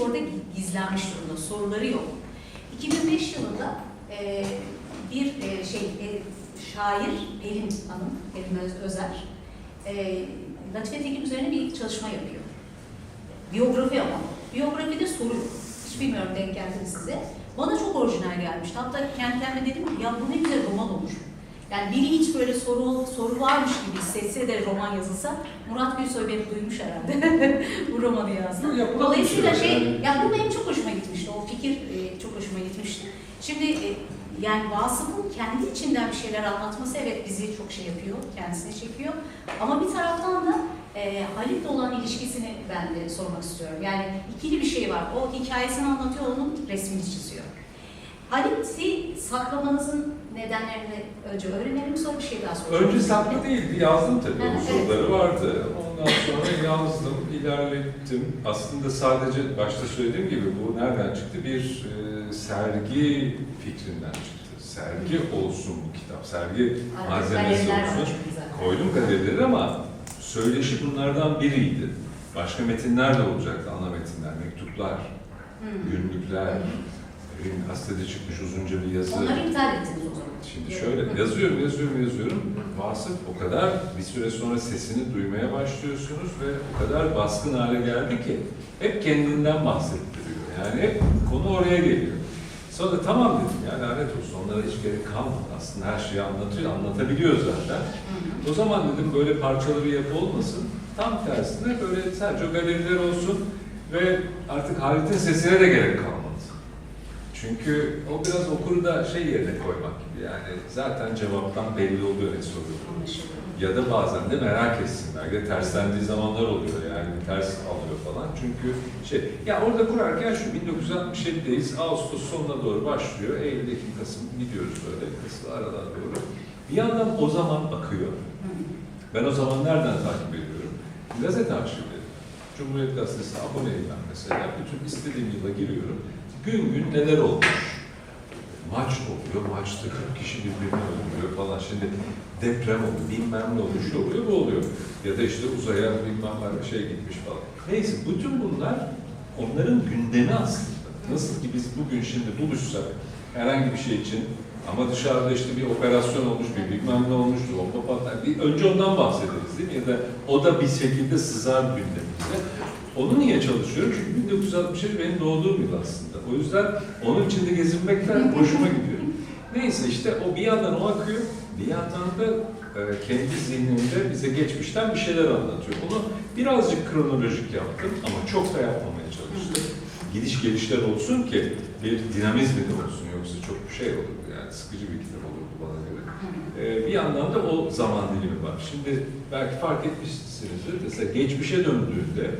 orada gizlenmiş durumda. Soruları yok. 2005 yılında e, bir e, şey e, şair Pelin Hanım, Pelin Öz- Özer, e, Latife Tekin üzerine bir çalışma yapıyor. Biyografi ama. Biyografide soru. Hiç bilmiyorum denk geldi size. Bana çok orijinal gelmişti. Hatta kendi kendime dedim ki ya bu ne güzel roman olur. Yani biri hiç böyle soru soru varmış gibi hissetse de roman yazılsa Murat Gülsoy beni duymuş herhalde bu romanı yazdı. Yapılan Dolayısıyla şey şey, yani. ya bu benim çok hoşuma gitmişti. O fikir e, çok hoşuma gitmişti. Şimdi e, yani Vasıf'ın kendi içinden bir şeyler anlatması evet bizi çok şey yapıyor, kendisine çekiyor. Ama bir taraftan da e, Halit'le olan ilişkisini ben de sormak istiyorum. Yani ikili bir şey var. O hikayesini anlatıyor, onun resmini çiziyor. Halit'i saklamanızın nedenlerini önce öğrenelim, sonra bir şey daha soracağım. Önce saklı değildi, yazdım tabii. Evet. soruları vardı. Ondan sonra yazdım, ilerlettim. Aslında sadece başta söylediğim gibi bu nereden çıktı? Bir e, sergi fikrinden çıktı. Sergi olsun bu kitap, sergi Arada malzemesi olsun. Koydum galerileri ama söyleşi bunlardan biriydi. Başka metinler de olacaktı, ana metinler, mektuplar, Hmm. günlükler, bir gazetede çıkmış uzunca bir yazı. Onları iptal ettiniz o zaman. Şimdi şöyle yazıyorum, yazıyorum, yazıyorum. Vasıf o kadar bir süre sonra sesini duymaya başlıyorsunuz ve o kadar baskın hale geldi ki hep kendinden bahsettiriyor. Yani hep konu oraya geliyor. Sonra tamam dedim ya lanet olsun onlara hiç gerek kalmadı. Aslında her şeyi anlatıyor, anlatabiliyor zaten. O zaman dedim böyle parçalı bir yapı olmasın. Tam tersine böyle sadece galeriler olsun ve artık Halit'in sesine de gerek kalmadı. Çünkü o biraz okuru da şey yerine koymak gibi yani zaten cevaptan belli oluyor ne soruyor. Ya da bazen de merak etsinler. Ya terslendiği zamanlar oluyor yani ters alıyor falan. Çünkü şey, ya orada kurarken şu 1967'deyiz, Ağustos sonuna doğru başlıyor, Eylül, Ekim, Kasım gidiyoruz böyle, Kasım aradan doğru. Bir yandan o zaman akıyor. Hı hı. Ben o zaman nereden takip ediyorum? Gazete arşivleri. Cumhuriyet Gazetesi'ne aboneyim ben mesela. Bütün istediğim yıla giriyorum. Gün gün neler olmuş? Maç oluyor, maçta 40 kişi birbirini öldürüyor falan. Şimdi deprem oldu, bilmem ne oldu, şu oluyor, bu oluyor. Ya da işte uzaya bilmem ne şey gitmiş falan. Neyse, bütün bunlar onların gündemi aslında. Nasıl ki biz bugün şimdi buluşsak herhangi bir şey için ama dışarıda işte bir operasyon olmuş, bir bilmem ne olmuş, bomba patlar. Bir önce ondan bahsederiz değil mi? Ya da o da bir şekilde sızar gündemimize. Onu niye çalışıyorum? Çünkü 1967 benim doğduğum yıl aslında. O yüzden onun içinde gezinmekten hoşuma gidiyor. Neyse işte o bir yandan o akıyor, bir yandan da e, kendi zihnimde bize geçmişten bir şeyler anlatıyor. Onu birazcık kronolojik yaptım ama çok da yapmamaya çalıştım. Gidiş gelişler olsun ki bir dinamizmi de olsun yoksa çok şey olurdu yani sıkıcı bir kitap olurdu bana göre. Ee, bir yandan da o zaman dilimi var. Şimdi belki fark etmişsinizdir. Mesela geçmişe döndüğünde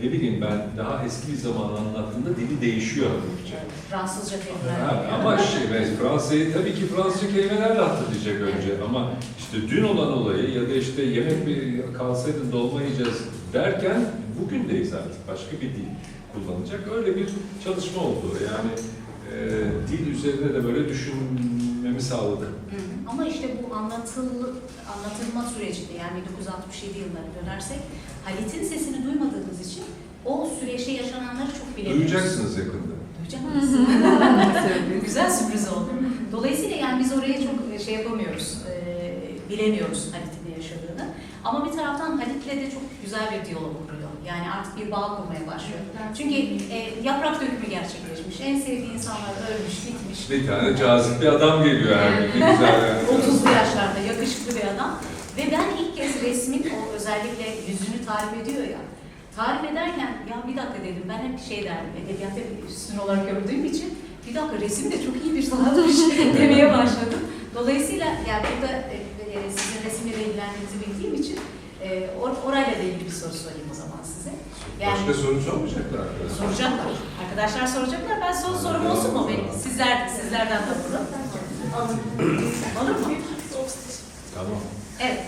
ne bileyim ben daha eski bir zaman anlattığımda dili değişiyor hafifçe. Evet, Fransızca kelimeler. Ha, ama şey, ben Fransa'yı tabii ki Fransızca kelimelerle hatırlayacak önce ama işte dün olan olayı ya da işte yemek bir kalsaydın dolma yiyeceğiz derken bugündeyiz artık başka bir dil kullanacak. Öyle bir çalışma oldu. Yani e, dil üzerine de böyle düşünmemi sağladı. Hı hı. Ama işte bu anlatıl, anlatılma sürecinde yani 1967 yıllarına dönersek Halit'in sesini duymadığımız için o süreçte yaşananları çok bilemiyoruz. Duyacaksınız yakında. Duyacaksınız. Güzel sürpriz oldu. Dolayısıyla yani biz oraya çok şey yapamıyoruz, e, bilemiyoruz Halit'in ne yaşadığını. Ama bir taraftan Halit'le de çok güzel bir diyalog kuruyor. Yani artık bir bağ kurmaya başlıyor. Çünkü e, yaprak dökümü gerçekleşmiş. En sevdiği insanlar ölmüş, bitmiş. Bir tane cazip bir adam geliyor yani. Ne güzel yani. 30'lu yaşlarda yakışıklı bir adam. Ve ben ilk kez resmin o özellikle yüzünü tarif ediyor ya. Tarif ederken ya bir dakika dedim ben hep şey derdim edebiyatta bir üstün olarak gördüğüm için bir dakika resim de çok iyi bir sanatmış demeye başladım. Dolayısıyla yani burada e, e, sizin resimle de ilgilendiğinizi bildiğim için e, or- orayla da ilgili bir soru sorayım o zaman size. Yani- Başka soru sormayacaklar. Soracaklar. Arkadaşlar soracaklar. Ben son sorum olsun mu benim? Sizler, sizlerden de bunu. Olur mu? Tamam. Evet.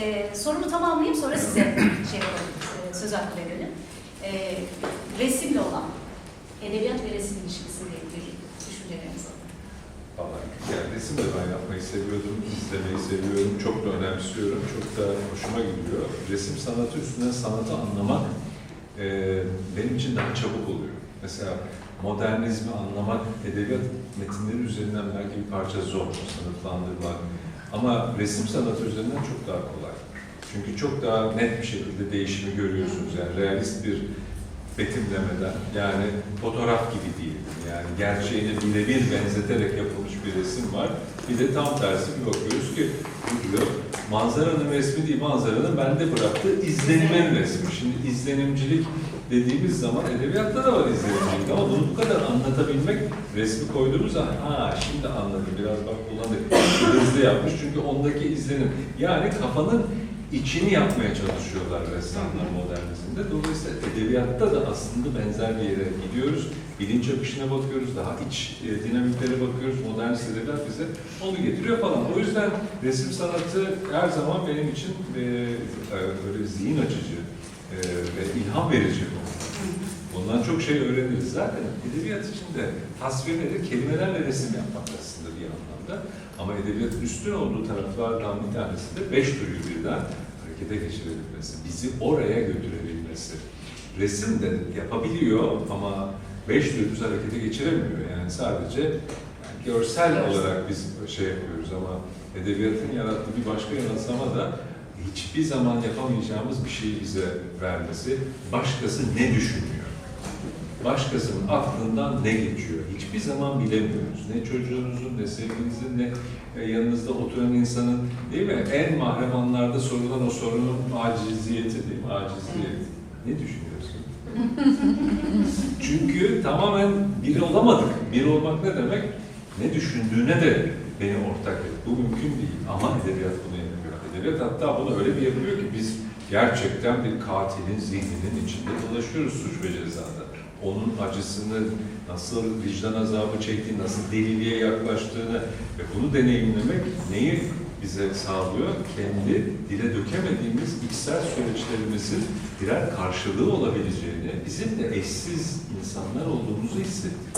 Ee, sorumu tamamlayayım sonra size şey yapalım, e, söz hakkı verelim. Ee, resimle olan, edebiyat ve resim ilişkisiyle ilgili düşünceleriniz alın. Vallahi yani resim de ben yapmayı seviyordum, izlemeyi seviyorum, çok da önemsiyorum, çok da hoşuma gidiyor. Resim sanatı üstünden sanatı anlamak e, benim için daha çabuk oluyor. Mesela modernizmi anlamak edebiyat metinleri üzerinden belki bir parça zor sınıflandırmak. Ama resim sanatı üzerinden çok daha kolay. Çünkü çok daha net bir şekilde değişimi görüyorsunuz. Yani realist bir betimlemeden, yani fotoğraf gibi değil. Yani gerçeğine birebir benzeterek yapılmış bir resim var. Bir de tam tersi bir bakıyoruz ki bu diyor, manzaranın resmi değil, manzaranın bende bıraktığı izlenimin resmi. Şimdi izlenimcilik dediğimiz zaman edebiyatta da var izlenimcilik ama bunu bu kadar anlatabilmek resmi koyduğumuz zaman ha şimdi anladım biraz bak bulanık hızlı yapmış çünkü ondaki izlenim yani kafanın içini yapmaya çalışıyorlar ressamlar modernizmde. Dolayısıyla edebiyatta da aslında benzer bir yere gidiyoruz. Bilinç akışına bakıyoruz, daha iç e, dinamiklere bakıyoruz. Modernist edebiyat bize onu getiriyor falan. O yüzden resim sanatı her zaman benim için e, e, böyle zihin açıcı e, ve ilham verici bir konu. Ondan çok şey öğreniriz. Zaten edebiyat içinde tasvir nedir? Kelimelerle resim yapmak aslında bir anlamda. Ama edebiyatın üstün olduğu taraflardan bir tanesi de beş duyu birden harekete geçirebilmesi, bizi oraya götürebilmesi. Resim de yapabiliyor ama beş duyumuzu harekete geçiremiyor. Yani sadece yani görsel olarak biz şey yapıyoruz ama edebiyatın yarattığı bir başka yanılsama da hiçbir zaman yapamayacağımız bir şeyi bize vermesi, başkası ne düşünüyor? Başkasının aklından ne geçiyor? Hiçbir zaman bilemiyoruz. Ne çocuğunuzun, ne sevgilinizin, ne e, yanınızda oturan insanın değil mi? En mahrem anlarda sorulan o sorunun aciziyeti değil mi? Aciziyet. Ne düşünüyorsun? Çünkü tamamen bir olamadık. Bir olmak ne demek? Ne düşündüğüne de beni ortak et. Bu mümkün değil. Ama edebiyat bunu yapıyor. Edebiyat hatta bunu öyle bir yapıyor ki biz gerçekten bir katilin zihninin içinde dolaşıyoruz suç ve cezada. Onun acısını, nasıl vicdan azabı çektiğini, nasıl deliliğe yaklaştığını ve bunu deneyimlemek neyi bize sağlıyor? Kendi dile dökemediğimiz içsel süreçlerimizin birer karşılığı olabileceğini, bizim de eşsiz insanlar olduğumuzu hissettik.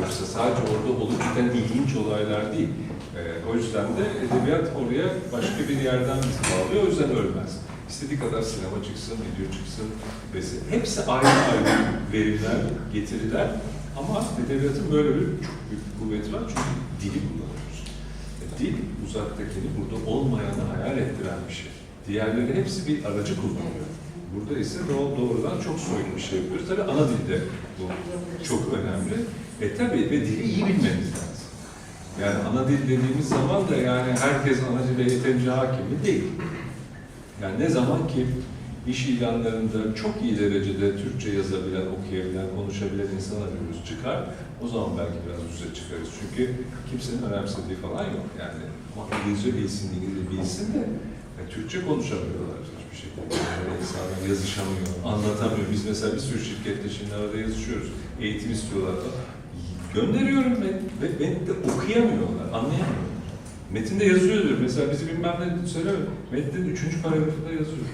Yoksa sadece orada olup biten ilginç olaylar değil. Ee, o yüzden de edebiyat oraya başka bir yerden bizi bağlıyor, o yüzden ölmez. İstediği kadar sinema çıksın, video çıksın, vesaire. Hepsi ayrı ayrı verimler, getiriler. Ama edebiyatın böyle bir çok büyük bir kuvveti var çünkü dili kullanıyoruz. E, dil uzaktakini burada olmayanı hayal ettiren bir şey. Diğerleri hepsi bir aracı kullanıyor. Burada ise doğ- doğrudan çok soyut bir şey yapıyoruz. Tabii ana dilde bu çok önemli. E tabii ve dili iyi bilmemiz lazım. Yani ana dil dediğimiz zaman da yani herkes ana dile yeterince hakim? Değil. Yani ne zaman ki iş ilanlarında çok iyi derecede Türkçe yazabilen, okuyabilen, konuşabilen insan arıyoruz çıkar. O zaman belki biraz üste çıkarız. Çünkü kimsenin önemsediği falan yok. Yani ama İngilizce bilsin, İngilizce bilsin de e, Türkçe konuşamıyorlar hiçbir şekilde. Yani yazışamıyor, anlatamıyor. Biz mesela bir sürü şirkette şimdi arada yazışıyoruz. Eğitim istiyorlar da. Gönderiyorum ben ve beni de okuyamıyorlar, anlayamıyorlar. Metinde yazıyordur. Mesela bizi bilmem ne söyleme. Metnin üçüncü paragrafında yazıyor.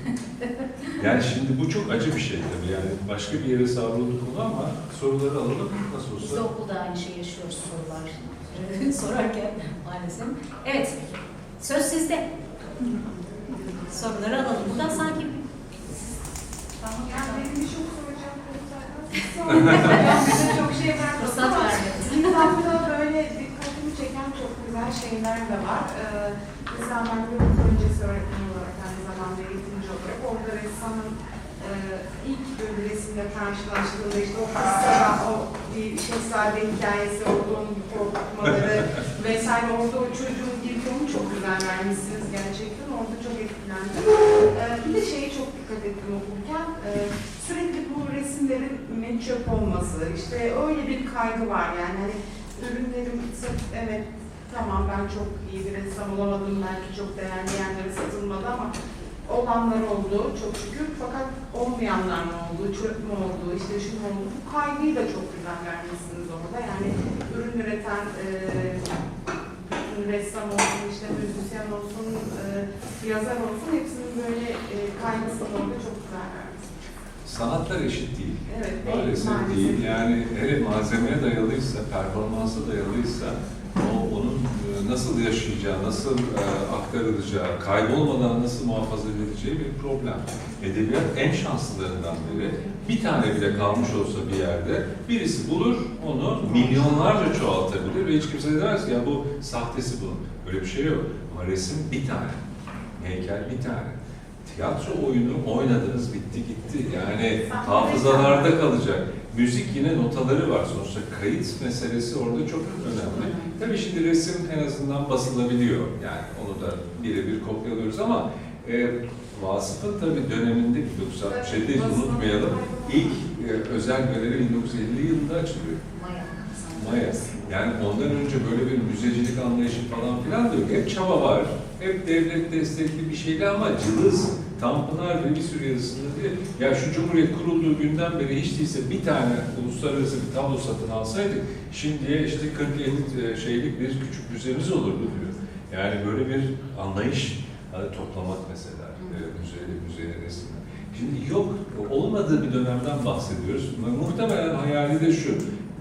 yani şimdi bu çok acı bir şey tabii. Yani başka bir yere savruldu konu ama soruları alalım. Nasıl Biz de olsa. okulda aynı şeyi yaşıyoruz sorular sorarken maalesef. Evet, söz sizde. Soruları alalım. Buradan sanki Tamam, yani benim bir size çok şey vermedim fırsat böyle dikkatimi çeken çok güzel şeyler de var. Ee, mesela ben bir okul öncesi öğretmen olarak aynı zamanda eğitimci olarak orada ressamın e, ilk böyle resimle karşılaştığında işte o kısa, o bir şehzade hikayesi olduğunu, korkutmaları vesaire orada o çocuğun girdiğini çok güzel vermişsiniz gerçekten. Orada çok etkilendim. Ee, bir de şeye çok dikkat ettim okurken. e, sürekli bu resimlerin ürünün çöp olması, işte öyle bir kaygı var yani. Hani ürünlerim evet tamam ben çok iyi bir ressam olamadım belki çok değerli yerlere satılmadı ama olanlar oldu çok şükür fakat olmayanlar ne oldu, çöp mü oldu, işte şu oldu, bu kaygıyı da çok güzel vermişsiniz orada yani ürün üreten e, ressam olsun, işte müzisyen olsun, e, yazar olsun hepsinin böyle e, kaygısını orada çok güzel vermişsiniz. Sanatlar eşit değil. Evet, Maalesef değil. Yani hele malzemeye dayalıysa, performansa dayalıysa o onun e, nasıl yaşayacağı, nasıl e, aktarılacağı, kaybolmadan nasıl muhafaza edileceği bir problem. Edebiyat en şanslılarından biri. Bir tane bile kalmış olsa bir yerde birisi bulur, onu milyonlarca çoğaltabilir ve hiç kimse de demez ki ya bu sahtesi bunun. Böyle bir şey yok. Ama resim bir tane, heykel bir tane. Tiyatro oyunu oynadınız bitti gitti. Yani hafızalarda kalacak. Müzik yine notaları var. Sonuçta kayıt meselesi orada çok önemli. Tabii şimdi resim en azından basılabiliyor. Yani onu da birebir kopyalıyoruz ama e, Vasıf'ın tabii döneminde 1967'de hiç unutmayalım. İlk e, özel galeri 1950 yılında açılıyor. Maya. Yani ondan önce böyle bir müzecilik anlayışı falan filan da yok. Hep çaba var. Hep devlet destekli bir şeyle ama cılız, Tanpınar ve bir sürü yazısında diye. Ya şu Cumhuriyet kurulduğu günden beri hiç değilse bir tane uluslararası bir tablo satın alsaydık şimdiye işte 40-50 şeylik bir küçük müzemiz olurdu diyor. Yani böyle bir anlayış hani toplamak mesela e, müzeyle müzenin resimler. Şimdi yok, olmadığı bir dönemden bahsediyoruz. Muhtemelen hayali de şu,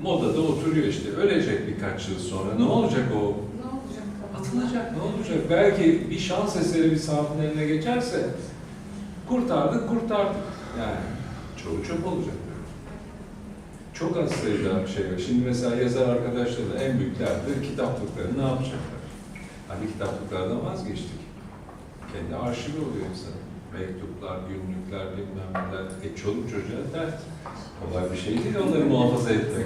modada oturuyor işte, ölecek birkaç yıl sonra. Ne olacak o? Ne olacak? Atılacak, ne olacak? Belki bir şans eseri bir sahibinin eline geçerse kurtardık, kurtardık. Yani çoğu çöp olacak. Çok az sayıda şey var. Şimdi mesela yazar arkadaşlarla en büyük dertleri kitaplıkları ne yapacaklar? Hani kitaplıklardan vazgeçtik. Kendi arşivi oluyor insanın. Mektuplar, günlükler, bilmem neler. E çoluk çocuğa dert. Kolay bir şey değil onları muhafaza etmek.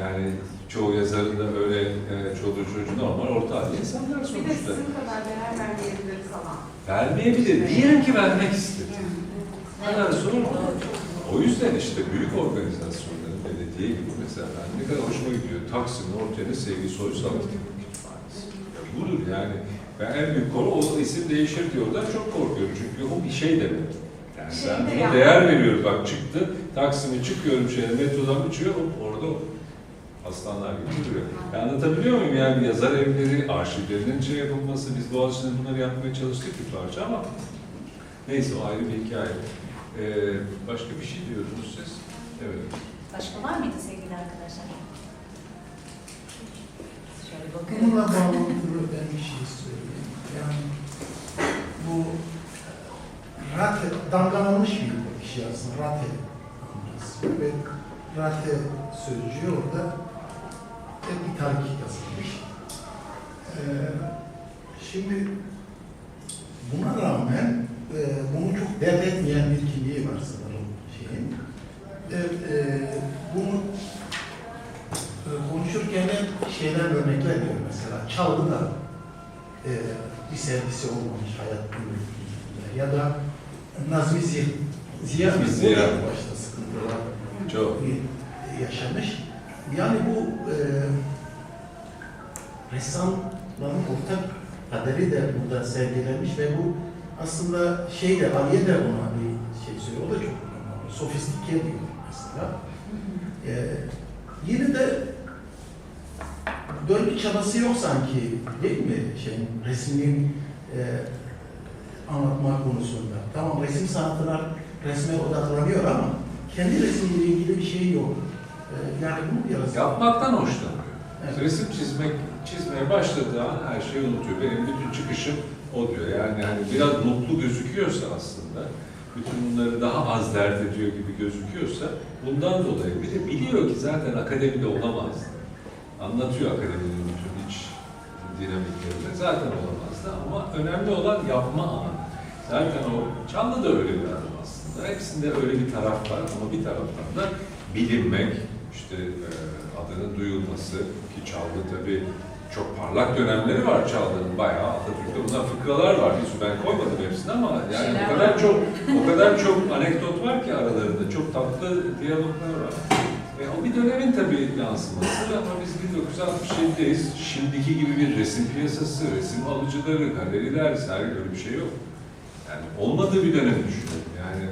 Yani çoğu yazarın da öyle e, çoluğu çocuğu normal orta halde insanlar Bir de sonuçta. sizin kadar değer vermeyebilir falan. Vermeyebilir. Diyelim ki vermek istedi. Hemen sorun? O yüzden işte büyük organizasyonların belediye gibi mesela ben ne kadar hoşuma gidiyor. Taksim'in ortaya Sevgi Soysal Kütüphanesi. Ya budur yani. Ben en büyük konu o isim değişir diyorlar. Çok korkuyorum çünkü o bir şey demek. Yani Şey ben buna değer veriyorum. Bak çıktı, Taksim'e çıkıyorum şeye, metrodan uçuyor, hop orada. Aslanlar gibi duruyor. Ben anlatabiliyor muyum? Yani yazar evleri, arşivlerinin şey yapılması, biz Boğaziçi'nde bunları yapmaya çalıştık bir parça ama neyse o ayrı bir hikaye. Ee, başka bir şey diyordunuz siz? Evet. Başka var mıydı sevgili arkadaşlar? Şöyle Bununla bakıyorum. bağlantılı ben bir şey söyleyeyim. Yani bu rate, damgalanmış bir şey aslında. Rate ve rate sözcüğü orada bir tarih yazılmış. Ee, şimdi buna rağmen e, bunu çok dert etmeyen bir kimliği var sanırım şeyin. E, bunu e, konuşurken hep şeyler örnekler diyor mesela. Çalgıda e, bir sevgisi olmamış hayat boyunca. Ya da Nazmi Ziya, Ziya, Ziya. da başta sıkıntılar Çok. yaşamış. Yani bu e, ressamların ortak kaderi de burada sergilenmiş ve bu aslında şey de Aliye de buna bir şey söylüyor. O da çok önemli. Sofistike diyor mesela. E, yine de döngü çabası yok sanki değil mi şeyin resmin e, anlatma konusunda. Tamam resim sanatına resme odaklanıyor ama kendi resmiyle ilgili bir şey yok. Yani bunu biraz Yapmaktan hoşlanıyor. Evet. Resim çizmek, çizmeye başladığı an her şeyi unutuyor. Benim bütün çıkışım o diyor. Yani hani biraz mutlu gözüküyorsa aslında, bütün bunları daha az dert ediyor gibi gözüküyorsa bundan dolayı bir de biliyor ki zaten akademide olamazdı. Anlatıyor akademinin bütün iç dinamiklerini. Zaten olamazdı ama önemli olan yapma anı. Zaten o Çanlı da öyle bir adam aslında. Hepsinde öyle bir taraf var ama bir taraftan da bilinmek, işte e, adının duyulması ki Çağlı tabii çok parlak dönemleri var Çağlı'nın bayağı Atatürk'te bundan fıkralar var. Hiç ben koymadım hepsini ama yani Şeyler o kadar var. çok o kadar çok anekdot var ki aralarında çok tatlı diyaloglar var. E, o bir dönemin tabii yansıması ama biz 1967'deyiz. Şimdiki gibi bir resim piyasası, resim alıcıları, galeriler, sergi öyle bir şey yok. Yani olmadığı bir dönem düşünün. Yani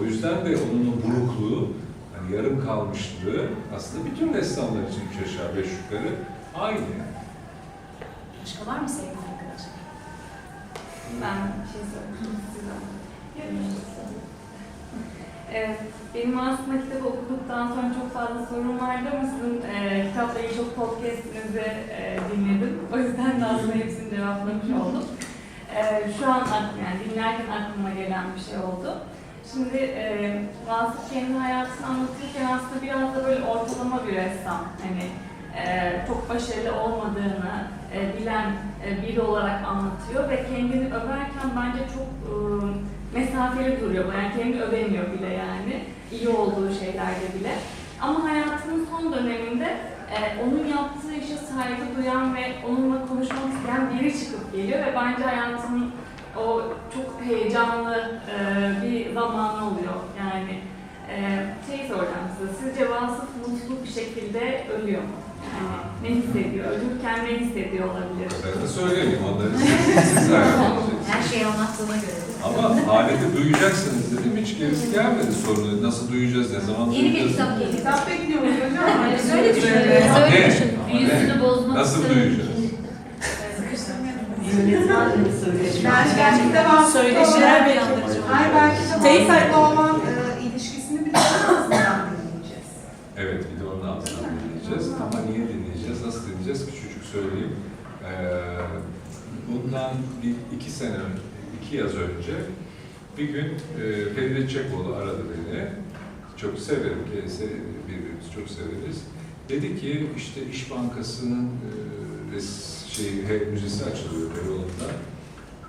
o yüzden de onun o burukluğu, yarım kalmışlığı aslında bütün ressamlar için üç aşağı beş yukarı aynı. Başka var mı sevgili arkadaşlar? Ben bir şey söyleyeyim size. Evet, benim aslında kitap okuduktan sonra çok fazla sorum vardı ama sizin e, kitapla ilgili çok podcastinizi e, dinledim. O yüzden de aslında hepsini cevaplamış oldum. Ee, şu an aklıma, yani dinlerken aklıma gelen bir şey oldu. Şimdi e, Vasıf kendi hayatını anlatırken aslında biraz da böyle ortalama bir ressam. Hani e, çok başarılı olmadığını e, bilen e, biri olarak anlatıyor ve kendini överken bence çok e, mesafeli duruyor. Yani kendi övemiyor bile yani. iyi olduğu şeylerde bile. Ama hayatının son döneminde e, onun yaptığı işe saygı duyan ve onunla konuşmak isteyen biri çıkıp geliyor ve bence hayatının o çok heyecanlı e, bir zamanı oluyor. Yani e, şey soracağım size, sizce Vasıf mutlu bir şekilde ölüyor mu? Yani ne hissediyor? Ölürken ne hissediyor olabilir? Ben de söyleyeyim onları. Her şeyi anlattığına göre. Ama aleti duyacaksınız dedim. Hiç gerisi gelmedi sorunu. Nasıl duyacağız, ne zaman Yeni bir duyacağız? kitap geliyor. Kitap bekliyoruz hocam. Öyle söyle düşün. Evet. Ama Söyle ne? düşün. Ama ne? Büyüsünü bozmak Nasıl istemiyorum. Duyacağız? Yani gerçekten vasıflı Söyleşiler. Hayır belki de Teyze- olan e, ilişkisini bir de aslında dinleyeceğiz. Evet, bir de onun altından dinleyeceğiz. Ama niye dinleyeceğiz, nasıl dinleyeceğiz? Küçücük söyleyeyim. Ee, bundan bir iki sene, önce, iki yaz önce bir gün e, Feride Çekoğlu aradı beni. Çok severim kendisi, birbirimizi çok severiz. Dedi ki işte İş Bankası'nın e, res, şey, müzesi açılıyor Beyoğlu'nda.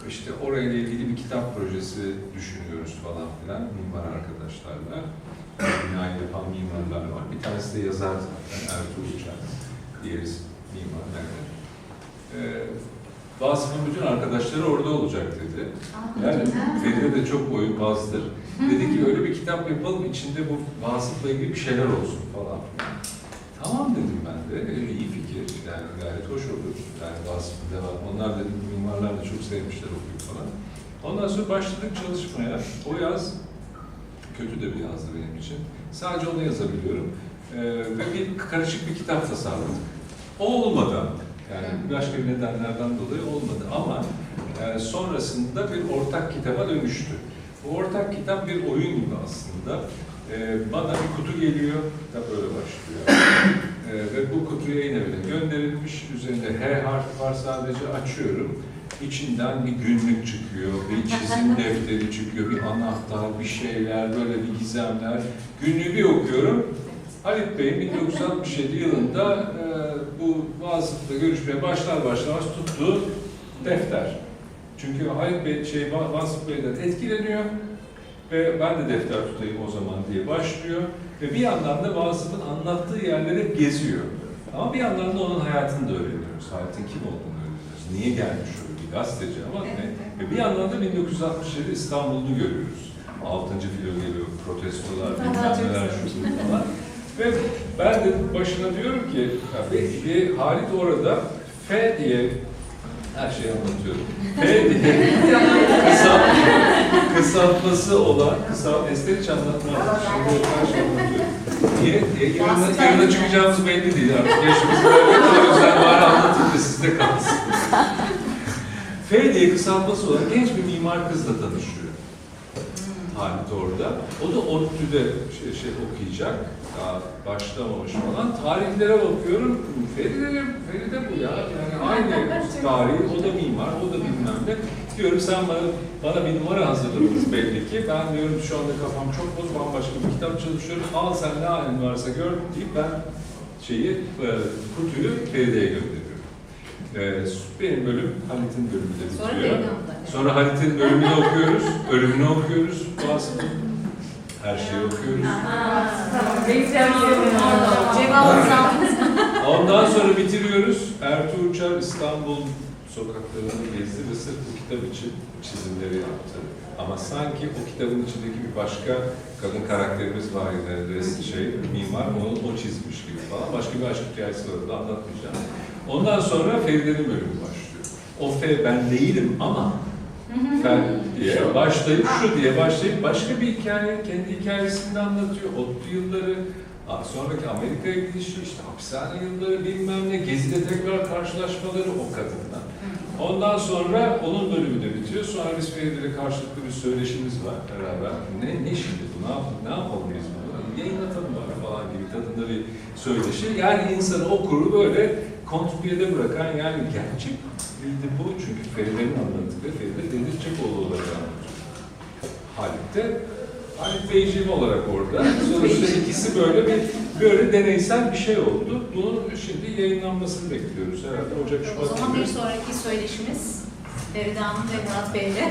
İşte orayla ilgili bir kitap projesi düşünüyoruz falan filan mimar arkadaşlarla. Binayı yapan mimarlar var. Bir tanesi de yazar zaten Ertuğrul Uçak. Diğeri mimar Mehmet. Ee, Vasıf'ın bütün arkadaşları orada olacak dedi. Yani Feride de çok oyunbazdır. Dedi ki öyle bir kitap yapalım içinde bu Vasıf'la ilgili bir şeyler olsun falan. Tamam dedim ben de. İyi fikir. Yani gayet hoş olur. Yani Vasıf'ın devam. Onlar da mimarlar da çok sevmişler okuyup falan. Ondan sonra başladık çalışmaya. O yaz kötü de bir yazdı benim için. Sadece onu yazabiliyorum. Ee, ve bir karışık bir kitap tasarladık. O olmadan, yani başka bir nedenlerden dolayı olmadı ama yani sonrasında bir ortak kitaba dönüştü. Bu ortak kitap bir oyun gibi aslında. Ee, bana bir kutu geliyor, kitap öyle başlıyor. Ee, ve bu kutuya yine böyle gönderilmiş, üzerinde H harfi var sadece açıyorum. İçinden bir günlük çıkıyor, bir çizim defteri çıkıyor, bir anahtar, bir şeyler, böyle bir gizemler. Günlüğü bir okuyorum. Halit Bey 1967 yılında e, bu Vasıf'la görüşmeye başlar başlamaz tuttuğu defter. Çünkü Halit Bey, şey, Va- Vasıf Bey'den etkileniyor ve ben de defter tutayım o zaman diye başlıyor. Ve bir yandan da Vasıf'ın anlattığı yerleri hep geziyor. Ama bir yandan da onun hayatını da öğreniyoruz. Halit'in kim olduğunu öğreniyoruz. Niye gelmiş öyle bir gazeteci ama ne? Ve bir yandan da 1967 İstanbul'u görüyoruz. Altıncı filo geliyor, protestolar, bilmem neler şu falan. Ve ben de başına diyorum ki, ya bir, bir Halit orada F diye her şeyi anlatıyorum. F diye kısa, kısaltması olan, kısa esnek hiç anlatmam. Şimdi. Niye? Niye? Yarına, yarına çıkacağımız belli değil artık. Yaşımız böyle. O yüzden bari anlatayım da sizde kalsın. F diye kısaltması olan genç bir mimar kızla tanışıyor. Halit orada. O da ODTÜ'de şey, şey okuyacak. Daha başlamamış falan. Tarihlere bakıyorum. Feride, Feride bu ya. Yani aynı tarih. O da mimar, o da bilmem ne. Diyorum sen bana, bana bir numara hazırladınız belli ki. Ben diyorum şu anda kafam çok boz, bambaşka bir kitap çalışıyorum. Al sen ne halin varsa gör deyip ben şeyi, e, kutuyu Feride'ye gönderiyorum. E, benim bölüm Halit'in bölümü de bitiyor. Sonra onda. Sonra Halit'in ölümünü okuyoruz, ölümünü okuyoruz Vasıf'ın. Her şeyi okuyoruz. Ondan sonra bitiriyoruz. Ertuğrul Uçar İstanbul sokaklarını gezdi ve sırf bu kitap için çizimleri yaptı. Ama sanki o kitabın içindeki bir başka kadın karakterimiz var yine resim şey, mimar, onu o çizmiş gibi falan. Başka bir aşk hikayesi var, onu da anlatmayacağım. Ondan sonra Feride'nin bölümü başlıyor. O F ben değilim ama ben diye başlayıp şu diye başlayıp başka bir hikaye, kendi hikayesini anlatıyor. ODTÜ yılları, sonraki Amerika'ya gidişi, işte hapishane yılları bilmem ne, gezide tekrar karşılaşmaları o kadınla. Ondan sonra onun bölümü de bitiyor. Sonra biz Feride'yle karşılıklı bir söyleşimiz var beraber. Ne, ne şimdi bu, ne, yap, ne yapalım biz bunu? Yayınlatalım bari falan gibi tadında bir söyleşi. Yani insanı okuru böyle kontrpiyede bırakan yani gerçek bildi bu çünkü Feride'nin anlattığı Feride Dedirçekoğlu olarak anlatıyor. Halik'te Halit Beyciğim olarak orada. Sonuçta ikisi böyle bir böyle deneysel bir şey oldu. Bunun şimdi yayınlanmasını bekliyoruz herhalde Ocak O Şubat zaman gibi. bir sonraki söyleşimiz Feride Hanım ve Murat Bey'le.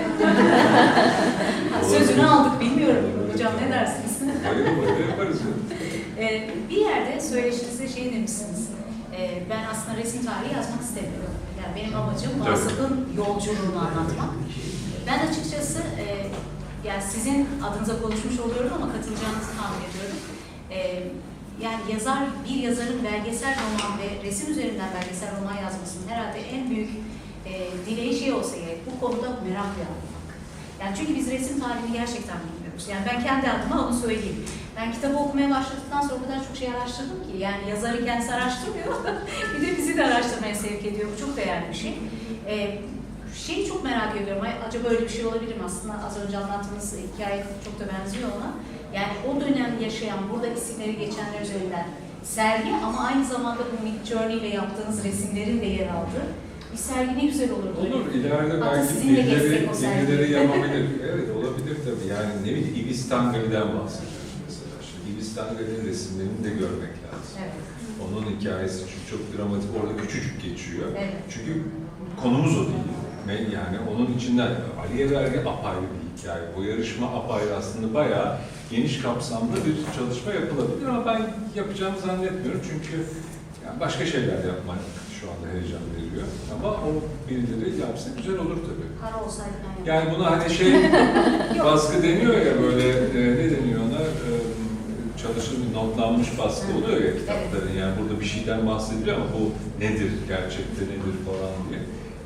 Sözünü aldık bilmiyorum. Hocam ne dersiniz? Hayır, böyle yaparız ya. Ee, bir yerde söyleşinizde şey demişsiniz. Ee, ben aslında resim tarihi yazmak istemiyorum. Yani benim amacım. Vasıf'ın yolculuğunu anlatmak. Ben açıkçası e, yani sizin adınıza konuşmuş oluyorum ama katılacağınızı tahmin ediyorum. E, yani yazar, bir yazarın belgesel roman ve resim üzerinden belgesel roman yazmasının herhalde en büyük e, dileği şey olsa gerek. Bu konuda merak uyandırmak. Yani çünkü biz resim tarihini gerçekten bilmiyoruz. Yani ben kendi adıma onu söyleyeyim. Ben kitabı okumaya başladıktan sonra o kadar çok şey araştırdım ki. Yani yazarı kendisi araştırmıyor. bir de bizi de araştırmaya sevk ediyor. Bu çok değerli bir şey. Ee, şeyi çok merak ediyorum. Acaba öyle bir şey olabilir mi? Aslında az önce anlattığınız hikaye çok da benziyor ona. Yani o dönem yaşayan, burada isimleri geçenler üzerinden sergi ama aynı zamanda bu Mid Journey ile yaptığınız resimlerin de yer aldığı bir sergi ne güzel olurdu. Olur, ileride belki birileri, birileri yapabilir. Evet, olabilir tabii. Yani ne bileyim, Ibis Tangali'den bahsediyoruz mesela. Şimdi Ibis Tangali'nin resimlerini de görmek lazım. Evet. Onun hikayesi çünkü çok dramatik, orada küçücük geçiyor. Evet. Çünkü konumuz o değil. Ve Yani onun içinden Aliye Vergi apayrı bir hikaye. Bu yarışma apayrı aslında bayağı geniş kapsamlı bir çalışma yapılabilir ama ben yapacağımı zannetmiyorum. Çünkü yani başka şeyler yapmak şu anda heyecan veriyor. Ama o birileri yapsa güzel olur tabii. Para olsaydı ben. Yani buna hani şey baskı deniyor ya böyle e, ne deniyor ona? E, çalışır notlanmış baskı oluyor ya kitapların yani burada bir şeyden bahsediliyor ama bu nedir gerçekte nedir falan diye.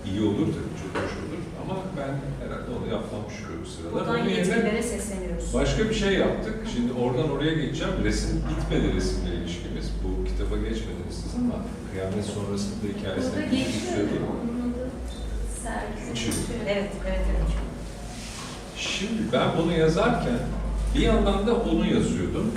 İyi olur tabii olur ama ben herhalde onu yapmam şu sırada. Buradan yetkililere sesleniyoruz. başka bir şey yaptık. Şimdi oradan oraya geçeceğim. Resim bitmedi resimle ilişkimiz. Bu kitaba geçmediniz siz ama kıyamet sonrasında hikayesini Burada geçiyor. Onun adı sergisi. Evet, evet, evet. Şimdi ben bunu yazarken bir yandan da onu yazıyordum.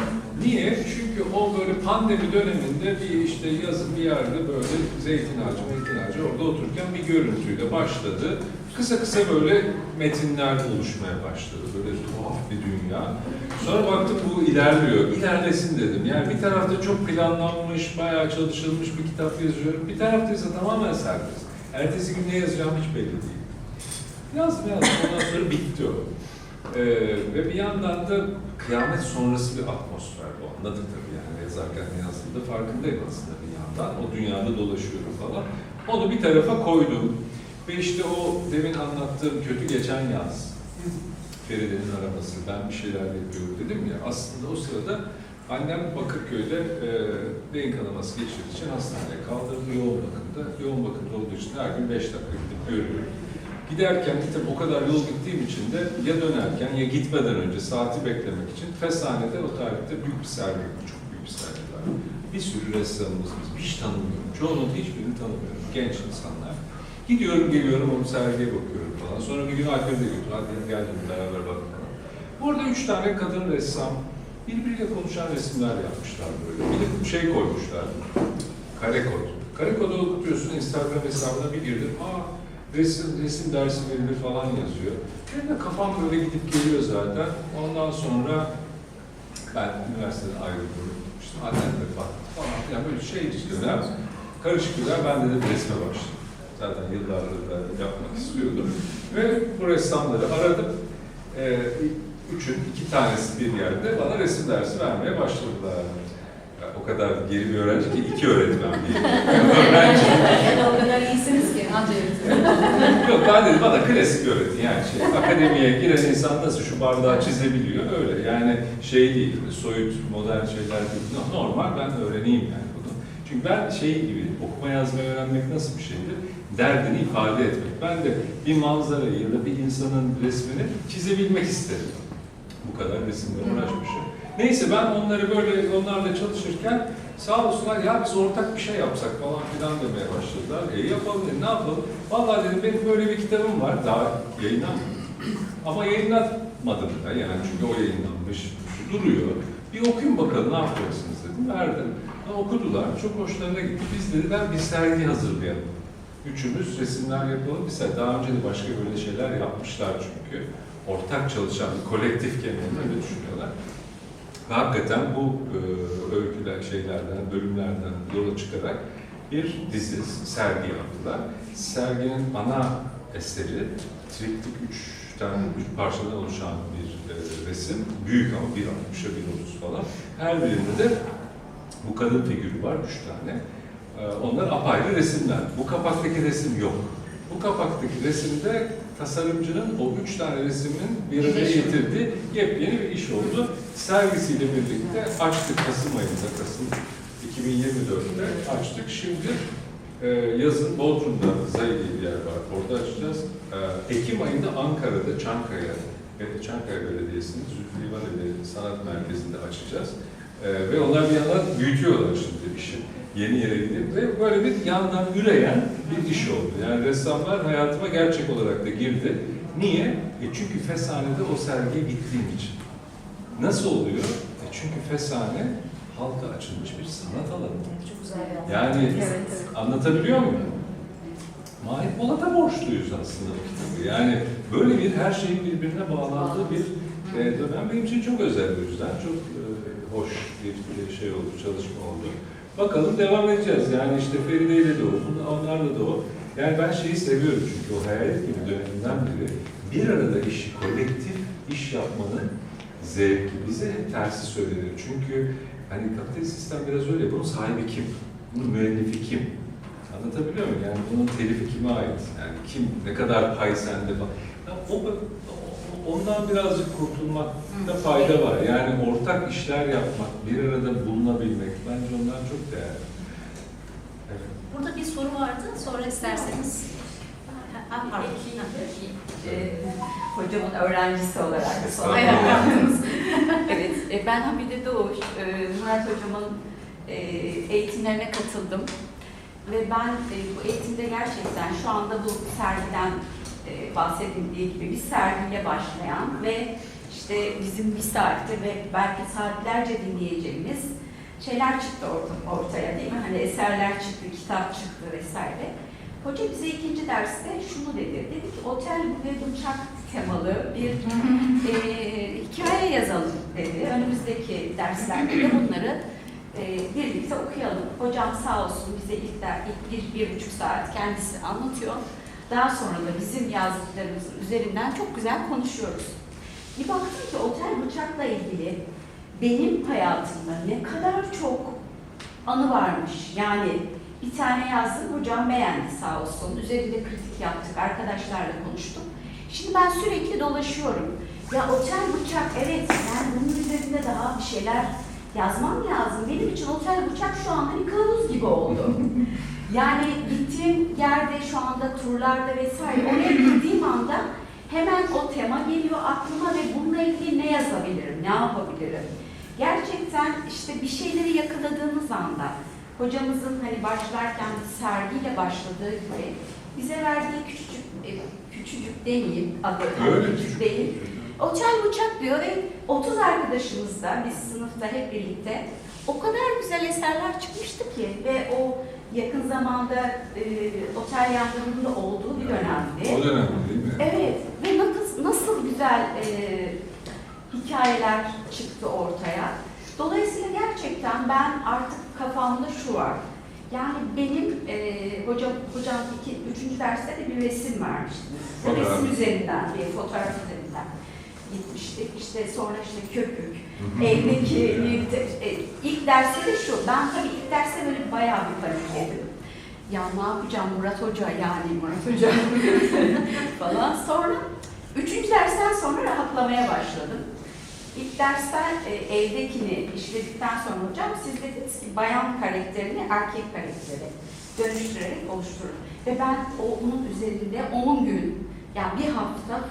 Niye? Çünkü o böyle pandemi döneminde bir işte yazın bir yerde böyle zeytin ağacı, zeytin ağacı orada otururken bir görüntüyle başladı. Kısa kısa böyle metinler oluşmaya başladı. Böyle tuhaf bir dünya. Sonra baktım bu ilerliyor. İlerlesin dedim. Yani bir tarafta çok planlanmış, bayağı çalışılmış bir kitap yazıyorum. Bir tarafta ise tamamen serbest. Ertesi gün ne yazacağım hiç belli değil. Yazdım yazdım. Ondan sonra bitti o. Ee, ve bir yandan da kıyamet sonrası bir atmosfer bu. Anladık tabii yani yazarken ne yazdığında farkındayım aslında bir yandan. O dünyada dolaşıyorum falan. Onu bir tarafa koydum. Ve işte o demin anlattığım kötü geçen yaz. Feride'nin araması, ben bir şeyler yapıyorum dedim ya. Aslında o sırada annem Bakırköy'de e, beyin kanaması geçirdiği için hastaneye kaldırıldı yoğun bakımda. Yoğun bakımda olduğu için her gün 5 dakika gidip görüyorum. Giderken tabii o kadar yol gittiğim için de ya dönerken ya gitmeden önce saati beklemek için Feshane'de o tarihte büyük bir sergi, çok büyük bir sergi var. Bir sürü ressamımız biz hiç tanımıyorum. Çoğunun hiçbirini tanımıyorum. Genç insanlar. Gidiyorum geliyorum onu sergiye bakıyorum falan. Sonra bir gün Alper'i de götür. Hadi geldim beraber bakalım falan. Burada üç tane kadın ressam birbiriyle konuşan resimler yapmışlar böyle. Bir de şey koymuşlar. Kare kod. Kare kodu okutuyorsun Instagram hesabına bir girdim. Aa resim, resim dersi verilir falan yazıyor. Benim de kafam böyle gidip geliyor zaten. Ondan sonra ben üniversiteden ayrıldım. İşte annem vefat falan filan böyle şey dönem. Karışık dönem. Ben de, de resme başladım. Zaten yıllardır da yapmak istiyordum. Ve bu ressamları aradım. Ee, üçün iki tanesi bir yerde bana resim dersi vermeye başladılar. O kadar geri bir öğrenci ki iki öğretmen bir öğrenci. Yani o kadar iyisiniz ki anca. Yok ben dedim bana klasik öğretin yani şey akademiye giren insan nasıl şu bardağı çizebiliyor öyle yani şey değil soyut modern şeyler değil No- normal ben öğreneyim yani bunu. Çünkü ben şey gibi okuma yazma öğrenmek nasıl bir şeydir? Derdini ifade etmek. Ben de bir manzarayı ya da bir insanın resmini çizebilmek isterim. Bu kadar resimle uğraşmışım. Neyse ben onları böyle onlarla çalışırken sağ olsunlar ya biz ortak bir şey yapsak falan filan demeye başladılar. E yapalım dedim, ne yapalım? Vallahi dedim benim böyle bir kitabım var daha yayınlanmadı. Ama yayınlatmadım da yani çünkü o yayınlanmış duruyor. Bir okuyun bakalım ne yapacaksınız dedim. Verdim. Ha, okudular. Çok hoşlarına gitti. Biz dediler bir sergi hazırlayalım. Üçümüz resimler yapalım. Sergi. Daha önce de başka böyle şeyler yapmışlar çünkü. Ortak çalışan bir kolektif kendilerini öyle düşünüyorlar. Ve hakikaten bu e, öyküler, şeylerden, bölümlerden yola çıkarak bir dizi, sergi yaptılar. Serginin ana eseri, triptik üç tane, üç parçadan oluşan bir e, resim. Büyük ama 1.60'a 1.30 falan. Her birinde de bu kadın figürü var, üç tane. E, onlar apayrı resimler. Bu kapaktaki resim yok. Bu kapaktaki resimde tasarımcının o üç tane resmin bir araya getirdiği yepyeni bir iş oldu. Sergisiyle birlikte açtık Kasım ayında, Kasım 2024'te açtık. Şimdi e, yazın Bodrum'da Zay diye bir yer var. Orada açacağız. E, Ekim ayında Ankara'da Çankaya ve Çankaya Belediyesi'nin Zülfü Livaneli Sanat Merkezi'nde açacağız. E, ve onlar bir yandan büyütüyorlar şimdi işi. Yeni yere gidip ve böyle bir yandan üreyen bir iş oldu. Yani ressamlar hayatıma gerçek olarak da girdi. Niye? E çünkü Fesane'de o sergiye gittiğim için. Nasıl oluyor? E çünkü Fesane halka açılmış bir sanat alanı. Çok güzel bir Yani Evet, anlatabiliyor muyum? Mahit Polat'a borçluyuz aslında bu kitabı. Yani böyle bir her şeyin birbirine bağlandığı bir e, dönem benim için çok özel o yüzden. Çok e, hoş bir şey oldu, çalışma oldu. Bakalım devam edeceğiz. Yani işte Feride ile de o, bunlar- onlarla da o. Yani ben şeyi seviyorum çünkü o hayalet gibi döneminden beri bir arada işi, kolektif iş yapmanın zevki bize tersi söylenir. Çünkü hani kapitalist sistem biraz öyle. Bunun sahibi kim? Bunun müellifi kim? Anlatabiliyor muyum? Yani bunun telifi kime ait? Yani kim, ne kadar pay sende falan. Ya o- ondan birazcık kurtulmakta fayda var. Yani ortak işler yapmak, bir arada bulunabilmek bence ondan çok değerli. Evet. Burada bir soru vardı. Sonra isterseniz. Ha, pardon. Ee, hocamın öğrencisi olarak sonra yaptınız. evet, e, ben Hamide Doğuş, e, Murat hocamın e, eğitimlerine katıldım. Ve ben e, bu eğitimde gerçekten şu anda bu sergiden e, bahsedildiği gibi bir sergiyle başlayan ve işte bizim bir saatte ve belki saatlerce dinleyeceğimiz şeyler çıktı orta, ortaya değil mi? Hani eserler çıktı, kitap çıktı vesaire. Hoca bize ikinci derste şunu dedi. Dedi ki otel ve uçak temalı bir e, hikaye yazalım dedi. Önümüzdeki derslerde de bunları e, birlikte okuyalım. Hocam sağ olsun bize ilk, der, ilk bir, bir buçuk saat kendisi anlatıyor. Daha sonra da bizim yazdıklarımızın üzerinden çok güzel konuşuyoruz. Bir baktım ki otel bıçakla ilgili benim hayatımda ne kadar çok anı varmış. Yani bir tane yazdım, hocam beğendi sağ olsun. Üzerinde kritik yaptık, arkadaşlarla konuştum. Şimdi ben sürekli dolaşıyorum. Ya otel bıçak, evet ben bunun üzerinde daha bir şeyler yazmam lazım. Benim için otel bıçak şu anda bir kılavuz gibi oldu. yani gittiğim yerde şu anda turlarda vesaire oraya gittiğim anda hemen o tema geliyor aklıma ve bununla ilgili ne yazabilirim, ne yapabilirim? Gerçekten işte bir şeyleri yakaladığımız anda hocamızın hani başlarken sergiyle başladığı gibi bize verdiği küçücük, e, küçücük demeyeyim, adı küçük değil. Otel uçak diyor ve 30 arkadaşımızla biz sınıfta hep birlikte o kadar güzel eserler çıkmıştı ki ve o yakın zamanda e, otel yangınında olduğu bir dönemdi. O dönem değil mi? Evet ve nasıl, nasıl güzel e, hikayeler çıktı ortaya. Dolayısıyla gerçekten ben artık kafamda şu var. Yani benim e, hocam hocam iki, üçüncü derste de bir resim vermiştiniz. Fotoğraf. Resim üzerinden, bir fotoğraf üzerinden gitmiştik. İşte sonra işte köpük. Evdeki e, ilk derste de şu. Ben tabii ilk derste böyle bayağı bir panikledim. Ya ne yapacağım Murat Hoca yani Murat Hoca falan. Sonra üçüncü dersten sonra rahatlamaya başladım. İlk dersten e, evdekini işledikten sonra hocam siz dediniz ki bayan karakterini erkek karaktere dönüştürerek oluşturun. Ve ben onun üzerinde 10 gün, yani bir hafta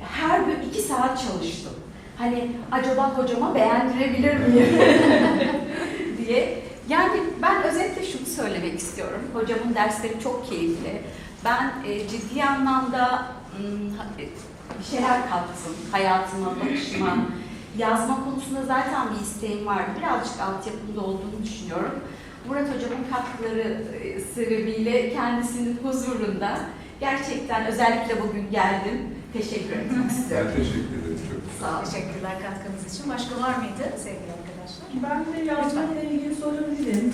her gün 2 saat çalıştım. Hani acaba hocama beğendirebilir miyim diye. Yani ben özetle şunu söylemek istiyorum. Hocamın dersleri çok keyifli. Ben e, ciddi anlamda e, bir şeyler kattım hayatıma, bakışıma. yazma konusunda zaten bir isteğim vardı. Birazcık altyapımda olduğunu düşünüyorum. Murat Hocam'ın katkıları e, sebebiyle kendisinin huzurunda gerçekten özellikle bugün geldim. Teşekkür etmek istiyorum. Ben teşekkür ederim. Çok güzel. Sağ olun. Teşekkürler katkınız için. Başka var mıydı sevgili arkadaşlar? Ben de yazmayla ilgili sorabilirim.